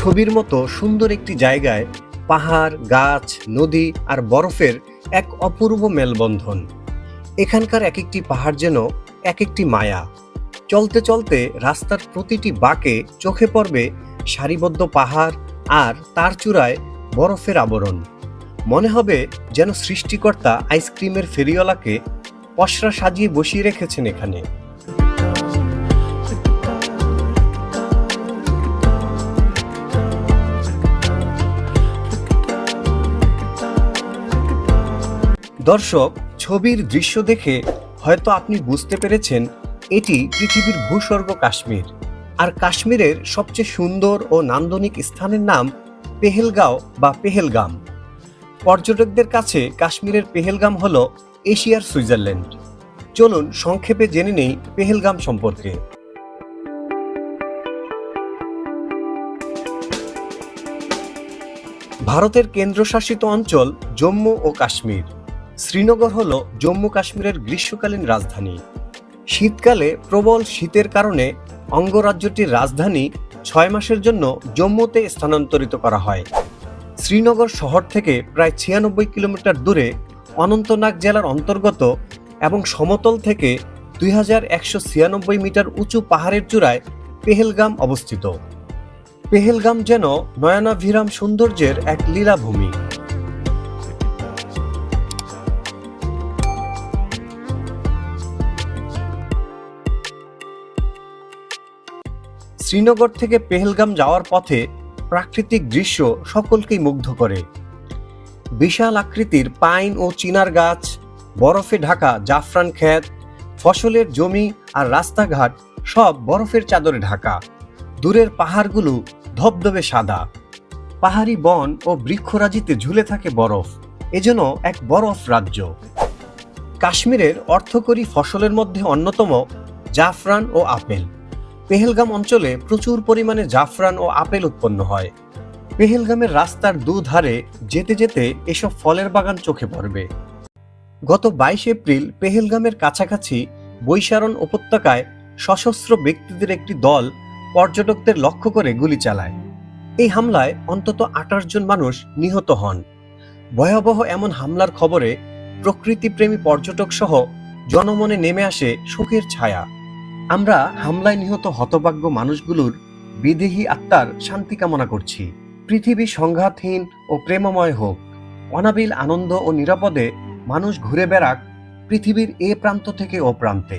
ছবির মতো সুন্দর একটি জায়গায় পাহাড়, গাছ, নদী আর বরফের এক অপূর্ব মেলবন্ধন। এখানকার এক একটি পাহাড় যেন এক একটি মায়া। চলতে চলতে রাস্তার প্রতিটি বাঁকে চোখে পড়বে সারিবদ্ধ পাহাড় আর তার চূড়ায় বরফের আবরণ। মনে হবে যেন সৃষ্টিকর্তা আইসক্রিমের ফেরিওয়ালাকে পসরা সাজিয়ে বসিয়ে রেখেছেন এখানে। দর্শক, ছবির দৃশ্য দেখে হয়তো আপনি বুঝতে পেরেছেন, এটি পৃথিবীর ভূস্বর্গ কাশ্মীর। আর কাশ্মীরের সবচেয়ে সুন্দর ও নান্দনিক স্থানের নাম পেহেলগাঁও বা পেহেলগাম। পর্যটকদের কাছে কাশ্মীরের পেহেলগাম হল এশিয়ার সুইজারল্যান্ড। চলুন সংক্ষেপে জেনে নেই পেহেলগাম সম্পর্কে। ভারতের কেন্দ্রশাসিত অঞ্চল জম্মু ও কাশ্মীর। শ্রীনগর হল জম্মু কাশ্মীরের গ্রীষ্মকালীন রাজধানী। শীতকালে প্রবল শীতের কারণে অঙ্গরাজ্যটির রাজধানী ছয় মাসের জন্য জম্মুতে স্থানান্তরিত করা হয়। শ্রীনগর শহর থেকে প্রায় ছিয়ানব্বই কিলোমিটার দূরে অনন্তনাগ জেলার অন্তর্গত এবং সমতল থেকে দুই হাজার একশো ছিয়ানব্বই মিটার উঁচু পাহাড়ের চূড়ায় পেহেলগাম অবস্থিত। পেহেলগাম যেন নয়নাভিরাম সৌন্দর্যের এক লীলাভূমি। শ্রীনগর থেকে পেহেলগাম যাওয়ার পথে প্রাকৃতিক দৃশ্য সকলকেই মুগ্ধ করে। বিশাল আকৃতির পাইন ও চিনার গাছ, বরফে ঢাকা জাফরান ক্ষেত, ফসলের জমি আর রাস্তাঘাট সব বরফের চাদরে ঢাকা। দূরের পাহাড়গুলো ধবধবে সাদা। পাহাড়ি বন ও বৃক্ষরাজিতে ঝুলে থাকে বরফ। এজন্য এক বরফ রাজ্য। কাশ্মীরের অর্থকরী ফসলের মধ্যে অন্যতম জাফরান ও আপেল। পেহেলগাম অঞ্চলে প্রচুর পরিমাণে জাফরান ও আপেল উৎপন্ন হয়। পেহেলগামের রাস্তার দুধারে যেতে যেতে এসব ফলের বাগান চোখে পড়বে। গত বাইশ এপ্রিল পেহেলগামের কাছাকাছি বৈশারণ উপত্যকায় সশস্ত্র ব্যক্তিদের একটি দল পর্যটকদের লক্ষ্য করে গুলি চালায়। এই হামলায় অন্তত আঠাশ জন মানুষ নিহত হন। ভয়াবহ এমন হামলার খবরে প্রকৃতিপ্রেমী পর্যটক সহ জনমনে নেমে আসে শোকের ছায়া। আমরা হামলায় নিহত হতভাগ্য মানুষগুলোর বিদেহী আত্মার শান্তি কামনা করছি। পৃথিবী সংঘাতহীন ও প্রেমময় হোক, অনাবিল আনন্দ ও নিরাপদে মানুষ ঘুরে বেড়াক পৃথিবীর এ প্রান্ত থেকে ও প্রান্তে।